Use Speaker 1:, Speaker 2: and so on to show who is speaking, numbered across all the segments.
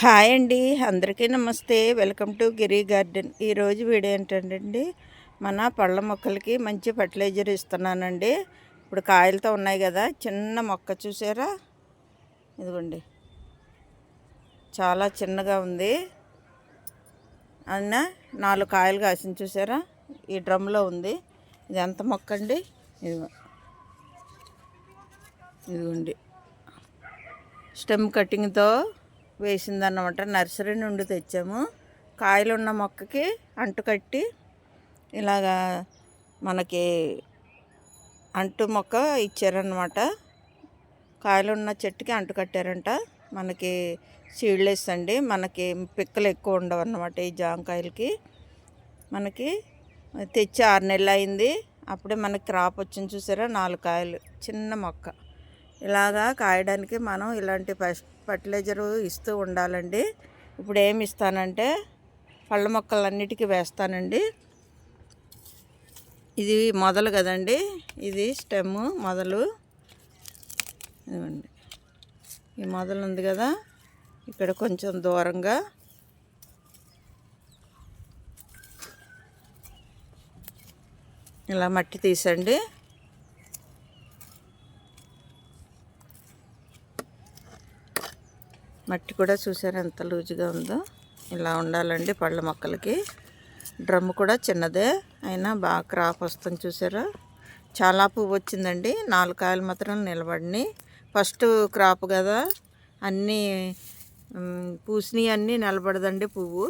Speaker 1: Hi అండి అందరికీ నమస్తే. Welcome to Giri garden. ఈరోజు వీడియో ఏంటంటే మన పళ్ళ మొక్కలకి మంచి ఫర్టిలైజర్ ఇస్తున్నానండి. ఇప్పుడు కాయలతో ఉన్నాయి కదా చిన్న మొక్క చూసారా? ఇదిగోండి. చాలా చిన్నగా ఉంది. అయినా నాలుగు కాయలు కాసిన చూసారా? ఈ డ్రమ్లో ఉంది. ఇది ఎంత మొక్క అండి? ఇదిగో. ఇదిగోండి. స్టెమ్ కటింగ్తో వేసిందన్నమాట. నర్సరీ నుండి తెచ్చాము. కాయలు ఉన్న మొక్కకి అంటు కట్టి ఇలాగా మనకి అంటు మొక్క ఇచ్చారనమాట కాయలు ఉన్న చెట్టుకి అంటు కట్టారంట. మనకి సీడ్లెస్ అండి మనకి పిక్కలు ఎక్కువ ఉండవు అన్నమాట ఈ జామకాయలకి. మనకి తెచ్చి ఆరు నెలలు అయింది అప్పుడే మనకి క్రాప్ వచ్చింది చూసారా? నాలుగు కాయలు. చిన్న మొక్క. ఇలాగా కాయడానికి మనం ఇలాంటి ఫర్టిలైజరు ఇస్తూ ఉండాలండి. ఇప్పుడు ఏమి ఇస్తానంటే పళ్ళ మొక్కలన్నిటికీ వేస్తానండి. ఇది మొదలు కదండి. ఇది స్టెమ్ మొదలు. ఇదిగోండి. ఈ మొదలు ఉంది కదా. ఇక్కడ కొంచెం దూరంగా. ఇలా మట్టి తీసండి. మట్టి కూడా చూసారు ఎంత లూజుగా ఉందో? ఇలా ఉండాలండి పళ్ళ మొక్కలకి. డ్రమ్ కూడా చిన్నదే అయినా బాగా క్రాప్ వస్తుంది చూసారా? చాలా పువ్వు వచ్చిందండి నాలుగు కాయలు మాత్రం నిలబడినాయి. ఫస్ట్ క్రాప్ కదా అన్నీ పూసినవి అన్నీ నిలబడదండి పువ్వు.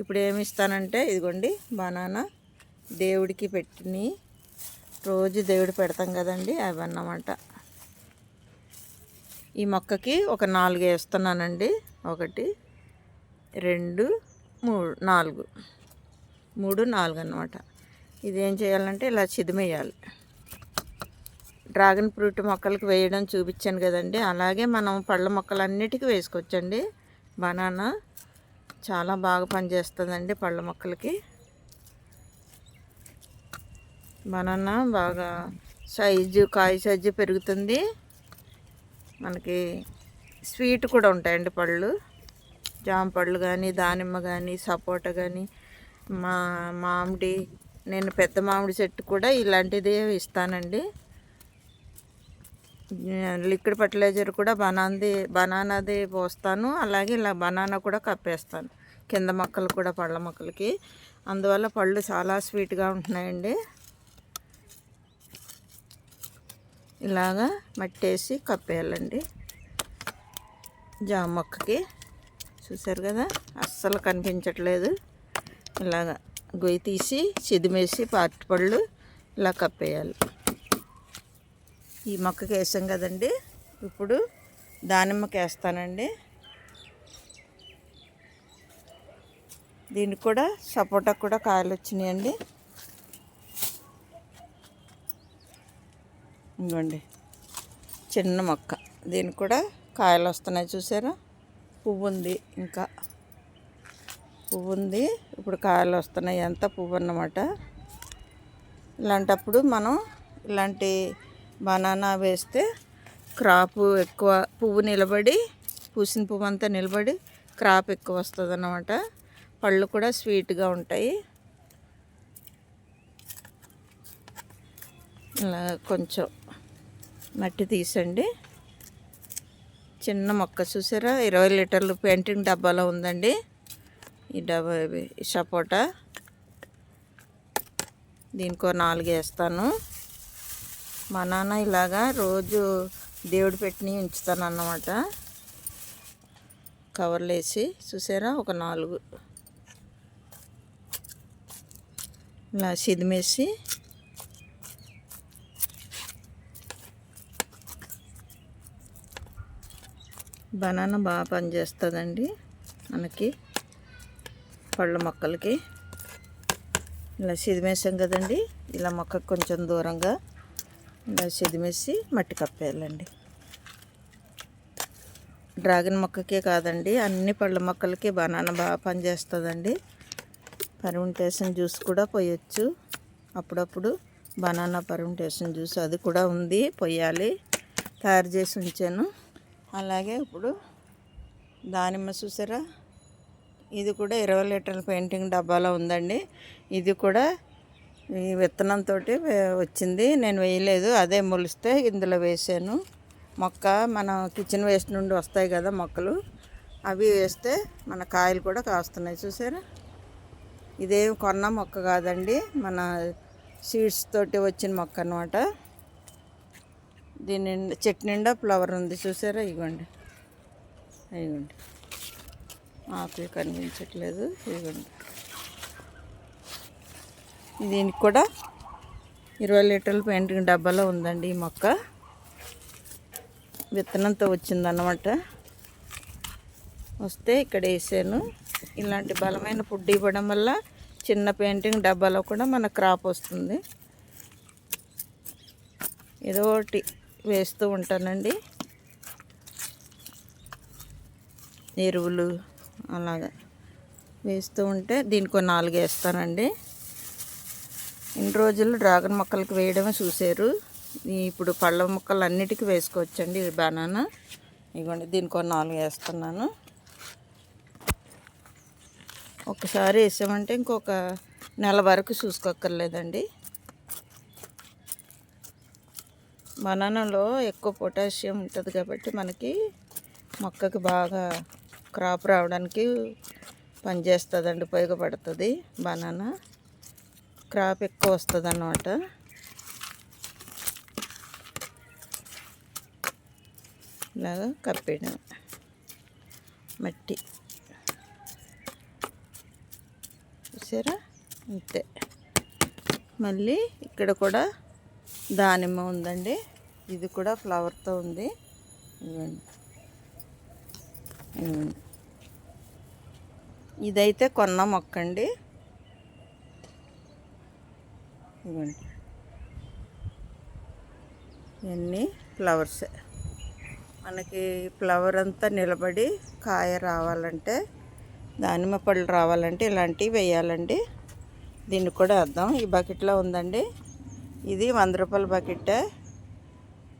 Speaker 1: ఇప్పుడు ఏమి ఇస్తానంటే ఇదిగోండి బనానా దేవుడికి పెట్టినవి రోజు దేవుడు పెడతాం కదండి అవి అన్నమాట. ఈ మొక్కకి ఒక నాలుగు వేస్తున్నానండి. ఒకటి రెండు మూడు నాలుగు. మూడు నాలుగు అనమాట ఇదేం చేయాలంటే ఇలా చిదిమేయాలి. డ్రాగన్ ఫ్రూట్ మొక్కలకి వేయడం చూపించాను కదండి. అలాగే మనం పళ్ళ మొక్కలన్నిటికీ వేసుకోవచ్చండి. బనానా చాలా బాగా పనిచేస్తుందండి పళ్ళ మొక్కలకి. బనానా బాగా సైజు కాయ సైజు పెరుగుతుంది. మనకి స్వీట్ కూడా ఉంటాయండి పళ్ళు. జామ పళ్ళు కానీ దానిమ్మ కానీ సపోటా కానీ మా మామిడి నేను పెద్ద మామిడి చెట్టు కూడా ఇలాంటిదే ఇస్తానండి. లిక్విడ్ ఫర్టిలైజర్ కూడా బనానాది బనానాది పోస్తాను. అలాగే ఇలా బనానా కూడా కప్పేస్తాను కింద మొక్కలు కూడా పళ్ళ మొక్కలకి. అందువల్ల పళ్ళు చాలా స్వీట్గా ఉంటున్నాయండి. ఇలాగా మట్టేసి కప్పేయాలండి. జామ మొక్కకి. చూసారు కదా? అస్సలు కనిపించట్లేదు. ఇలాగా గొయ్యి తీసి చిదిమేసి పాటి పళ్ళు ఇలా కప్పేయాలి. ఈ మొక్కకి వేసాం కదండి? ఇప్పుడు దానిమ్మకి వేస్తానండి దీనికి కూడా సపోటా కూడా కాయలు వచ్చినాయండి ఇవ్వండి చిన్న మొక్క. దీనికి కూడా కాయలు వస్తున్నాయి చూసారా? పువ్వు ఉంది ఇంకా. పువ్వు ఉంది. ఇప్పుడు కాయలు వస్తున్నాయి. ఎంత పువ్వు అన్నమాట. ఇలాంటప్పుడు మనం ఇలాంటి బనానా వేస్తే క్రాప్ ఎక్కువ పువ్వు నిలబడి పూసిన పువ్వు అంతా నిలబడి క్రాప్ ఎక్కువ వస్తుంది అన్నమాట పళ్ళు కూడా స్వీట్గా ఉంటాయి. ఇలా కొంచెం మట్టి తీసండి. చిన్న మొక్క చూసారా? ఇరవై లీటర్లు పెయింటింగ్ డబ్బాలో ఉందండి. ఈ డబ్బా ఈ సపోటా. దీనికో నాలుగు వేస్తాను. మా నాన్న ఇలాగా రోజు దేవుడు పెట్టిని ఉంచుతాను అన్నమాట కవర్లు వేసి చూసారా? ఒక నాలుగు. ఇలా సిదిమేసి బనానా బాగా పనిచేస్తుందండి మనకి పళ్ళ మొక్కలకి. ఇలా సిదిమేసాం కదండి ఇలా మొక్కకు కొంచెం దూరంగా ఇలా సిదిమేసి మట్టి కప్పేయాలండి. డ్రాగన్ మొక్కకే కాదండి అన్ని పళ్ళ మొక్కలకి బనానా బాగా పనిచేస్తుందండి. పర్మెంటేషన్ జ్యూస్ కూడా పోయొచ్చు. అప్పుడప్పుడు బనానా పర్మిటేషన్ జ్యూస్ అది కూడా ఉంది పోయాలి. తయారు చేసి ఉంచాను. అలాగే ఇప్పుడు దానిమ్మ చూసారా? ఇది కూడా ఇరవై లీటర్ల పెయింటింగ్ డబ్బాలో ఉందండి. ఇది కూడా ఈ విత్తనంతో వచ్చింది. నేను వేయలేదు అదే మొలిస్తే ఇందులో వేసాను. మొక్క మన కిచెన్ వేస్ట్ నుండి వస్తాయి కదా మొక్కలు అవి వేస్తే మన కాయలు కూడా కాస్తున్నాయి. చూసారా? ఇదేం కొన్న మొక్క కాదండి మన సీడ్స్ తోటి వచ్చిన మొక్క అనమాట దీని నిండా చెట్టు నిండా ఫ్లవర్ ఉంది చూసారా? ఇగోండి. ఇగోండి. ఆకులు కనిపించట్లేదు. ఇదిగోండి దీనికి కూడా ఇరవై లీటర్ల పెయింటింగ్ డబ్బాలో ఉందండి ఈ మొక్క. విత్తనంతో వచ్చిందన్నమాట. వస్తే ఇక్కడ వేసాను. ఇలాంటి బలమైన ఫుడ్ ఇవ్వడం వల్ల చిన్న పెయింటింగ్ డబ్బాలో కూడా మన క్రాప్ వస్తుంది. ఏదో ఒకటి వేస్తూ ఉంటానండి. ఎరువులు అలాగా వేస్తూ ఉంటే దీనికి నాలుగు వేస్తానండి. ఇన్ని రోజులు డ్రాగన్ మొక్కలకు వేయడమే చూసారు ఇప్పుడు పళ్ళ మొక్కలు అన్నిటికీ వేసుకోవచ్చండి ఇది బనానా. ఇవ్వండి దీనికి నాలుగు వేస్తున్నాను. ఒకసారి వేసామంటే ఇంకొక నెల వరకు చూసుకోక్కర్లేదండి. బనానాలో ఎక్కువ పొటాషియం ఉంటుంది కాబట్టి మనకి మొక్కకి బాగా క్రాప్ రావడానికి పనిచేస్తుందండి ఉపయోగపడుతుంది బనానా. క్రాప్ ఎక్కువ వస్తుంది అన్నమాట ఇలాగా కప్పేయడం మట్టి. చూసారా? అంతే. మళ్ళీ ఇక్కడ కూడా దానిమ్మ ఉందండి. ఇది కూడా ఫ్లవర్తో ఉంది. ఇవ్వండి ఇదైతే కొన్న మొక్క అండి ఇవ్వండి ఇవన్నీ ఫ్లవర్సే మనకి ఫ్లవర్ అంతా నిలబడి కాయ రావాలంటే దానిమ్మ పళ్ళు రావాలంటే ఇలాంటివి వేయాలండి. దీన్ని కూడా వేద్దాం. ఈ బకెట్లో ఉందండి. ఇది వంద రూపాయల బకెట్టే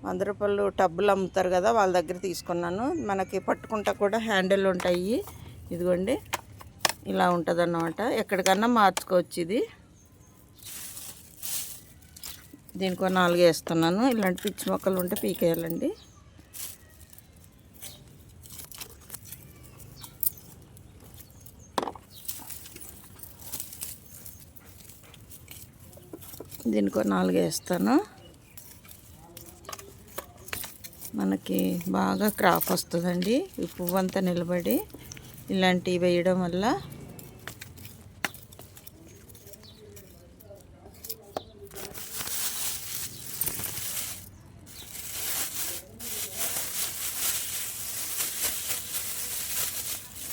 Speaker 1: వంద రూపాయలు టబ్బులు అమ్ముతారు కదా వాళ్ళ దగ్గర తీసుకున్నాను. మనకి పట్టుకుంటా కూడా హ్యాండిల్ ఉంటాయి. ఇదిగోండి ఇలా ఉంటుంది అన్నమాట ఎక్కడికన్నా మార్చుకోవచ్చు ఇది. దీనికి నాలుగు వేస్తున్నాను. ఇలాంటి పిచ్చి మొక్కలు ఉంటే పీకేయాలండి. దీనికి నాలుగు వేస్తాను. మనకి బాగా క్రాప్ వస్తుందండి. ఈ పువ్వు అంతా నిలబడి ఇలాంటివి వేయడం వల్ల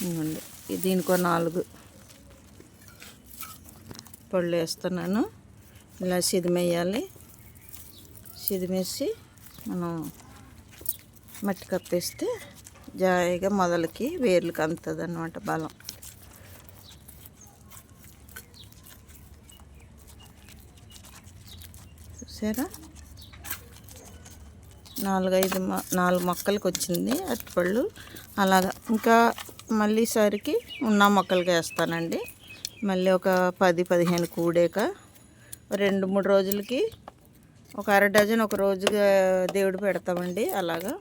Speaker 1: ఇదిగోండి. ఇది దీనికో నాలుగు పళ్ళు వేస్తున్నాను. ఇలా సిదిమేయాలి. సిదిమేసి మనం మట్టి కప్పేస్తే జాయిగా మొదలకి వేర్లకు అందుతుంది అనమాట బలం. చూసారా? నాలుగైదు నాలుగు మొక్కలకి వచ్చింది అరటిపళ్ళు అలాగా. ఇంకా మళ్ళీసారికి ఉన్న మొక్కలకి వేస్తానండి. మళ్ళీ ఒక పది పదిహేను కూడాక రెండు మూడు రోజులకి ఒక అర డజన్ ఒక రోజుగా దేవుడు పెడతామండి. అలాగా.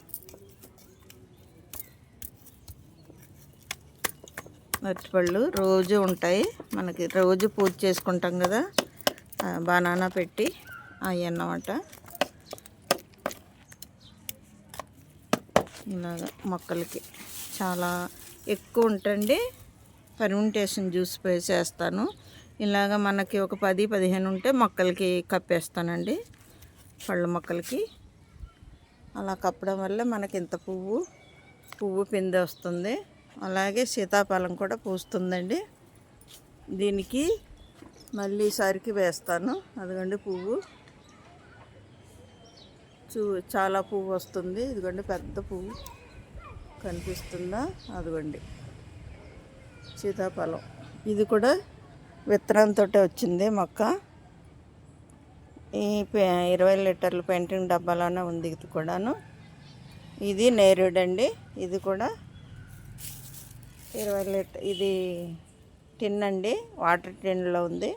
Speaker 1: అరటిపళ్ళు రోజు ఉంటాయి. మనకి రోజు పూజ చేసుకుంటాం కదా. బనానా పెట్టి అవి అన్నమాట. ఇలాగ మొక్కలకి. చాలా ఎక్కువ ఉంటండి ఫర్మెంటేషన్ జ్యూస్ చేస్తాను. ఇలాగ మనకి ఒక పది పదిహేను ఉంటే మొక్కలకి కప్పేస్తానండి. పళ్ళ మొక్కలకి. అలా కప్పడం వల్ల మనకి ఇంత పువ్వు పువ్వు పిందె వస్తుంది. అలాగే సీతాఫలం కూడా పూస్తుందండి. దీనికి మళ్ళీ సరికి వేస్తాను. అదిగోండి పువ్వు. చూ చాలా పువ్వు వస్తుంది. ఇదిగోండి పెద్ద పువ్వు కనిపిస్తుందా? అదిగోండి. సీతాఫలం. ఇది కూడా విత్తనంతో వచ్చింది మొక్క. ఈ పె- ఇరవై లీటర్ల పెయింటింగ్ డబ్బాలోనే ఉంది ఇది కూడాను. ఇది నేరుడండి అండి. ఇది కూడా ఇరవై లీటర్ ఇది టిన్ అండి వాటర్ టిన్లో ఉంది.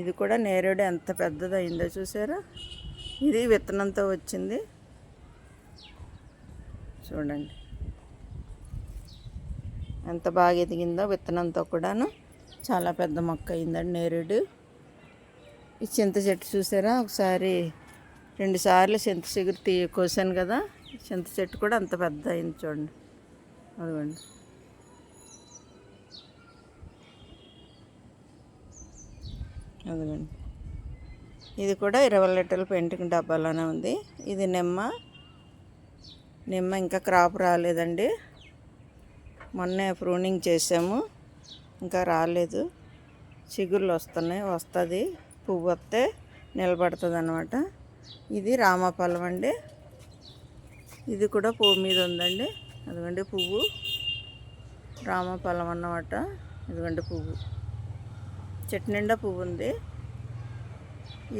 Speaker 1: ఇది కూడా నేరేడు ఎంత పెద్దదైందో చూసారా? ఇది విత్తనంతో వచ్చింది. చూడండి. ఎంత బాగా ఎదిగిందో విత్తనంతో కూడాను. చాలా పెద్ద మొక్క అయిందండి నేరేడు. ఈ చింత చెట్టు చూసారా? ఒకసారి రెండుసార్లు చింత చిగురు తీ కోసాను కదా. చింత చెట్టు కూడా అంత పెద్ద అయింది చూడండి. అదిగోండి. అదిగోండి. ఇది కూడా ఇరవై లీటర్ల పెయింటింగ్ డబ్బాలోనే ఉంది. ఇది నిమ్మ. నిమ్మ ఇంకా క్రాప్ రాలేదండి. మొన్నే ప్రూనింగ్ చేసాము. ఇంకా రాలేదు. చిగుర్లు వస్తున్నాయి. వస్తుంది. పువ్వు వస్తే నిలబడుతుంది అనమాట ఇది రామఫలం అండి. ఇది కూడా పువ్వు మీద ఉందండి. అదిగోండి పువ్వు. రామఫలం అన్నమాట. ఇదిగోండి పువ్వు. చెట్టు నిండా పువ్వు ఉంది.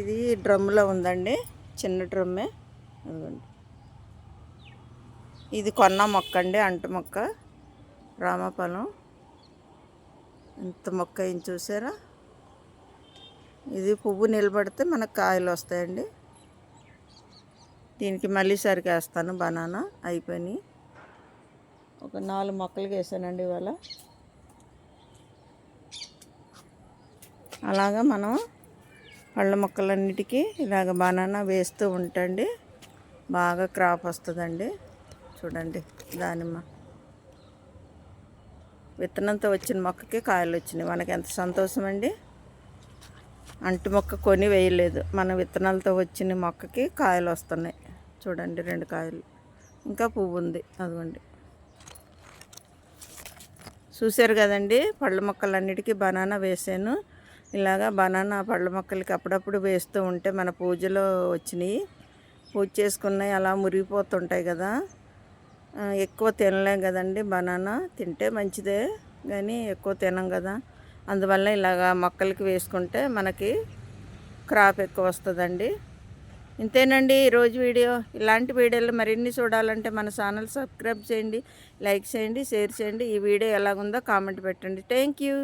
Speaker 1: ఇది డ్రమ్లో ఉందండి. చిన్న డ్రమ్మే. అదిగోండి. ఇది కొన్న మొక్క అండి అంటు మొక్క. రామఫలం. ఎంత మొక్క ఏం చూసారా? ఇది పువ్వు నిలబడితే మనకు కాయలు వస్తాయండి. దీనికి మళ్ళీ సరికి వేస్తాను బనానా. అయిపోయినాయి. ఒక నాలుగు మొక్కలకి వేసానండి ఇవాళ. అలాగా మనం పళ్ళ మొక్కలన్నిటికీ ఇలాగ బనానా వేస్తూ ఉంటండి. బాగా క్రాప్ వస్తుందండి. చూడండి దానిమ్మ విత్తనంతో వచ్చిన మొక్కకి కాయలు వచ్చినాయి. మనకి ఎంత సంతోషం అండి అంటు మొక్క కొని వేయలేదు. మన విత్తనాలతో వచ్చిన మొక్కకి కాయలు వస్తున్నాయి. చూడండి రెండు కాయలు. ఇంకా పువ్వు ఉంది. అదిగోండి. చూశారు కదండి పళ్ళ మొక్కలన్నిటికీ బనానా వేసాను ఇలాగా బనానా పళ్ళ మొక్కలకి అప్పుడప్పుడు వేస్తూ ఉంటే మన పూజలో వచ్చినాయి. పూజ చేసుకున్నాయి అలా మురిగిపోతుంటాయి కదా. ఎక్కువ తినలేం కదండి బనానా. తింటే మంచిదే కానీ ఎక్కువ తినం కదా. అందువల్ల ఇలాగా మొక్కలకి వేసుకుంటే మనకి క్రాప్ ఎక్కువ వస్తుందండి. ఇంతేనండి ఈరోజు వీడియో. ఇలాంటి వీడియోలు మరిన్ని చూడాలంటే మన ఛానల్ సబ్స్క్రైబ్ చేయండి లైక్ చేయండి షేర్ చేయండి. ఈ వీడియో ఎలాగుందో కామెంట్ పెట్టండి. Thank you